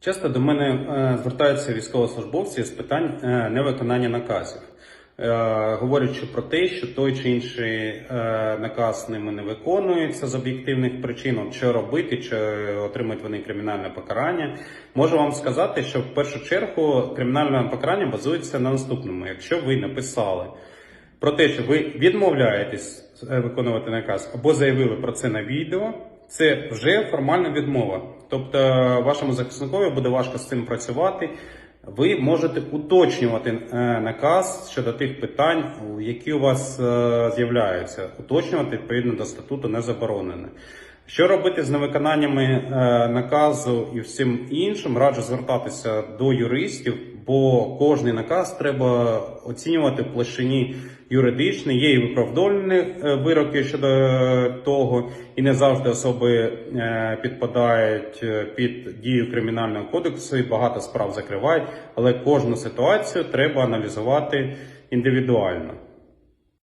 Часто до мене е, звертаються військовослужбовці з питань е, невиконання наказів, е, говорячи про те, що той чи інший наказ ними не виконується з об'єктивних причин, що робити, чи отримують вони кримінальне покарання. Можу вам сказати, що в першу чергу кримінальне покарання базується на наступному. Якщо ви написали про те, що ви відмовляєтесь виконувати наказ або заявили про це на відео, це вже формальна відмова. Тобто вашому захисникові буде важко з цим працювати. Ви можете уточнювати е, наказ щодо тих питань, які у вас е, з'являються. Уточнювати відповідно до статуту не заборонено. Що робити з невиконаннями е, наказу і всім іншим? Раджу звертатися до юристів, бо кожний наказ треба оцінювати в площині юридичній. Є і виправдольні е, вироки щодо того, і не завжди особи е, підпадають е, під дію кримінального кодексу, і багато справ закривають, але кожну ситуацію треба аналізувати індивідуально.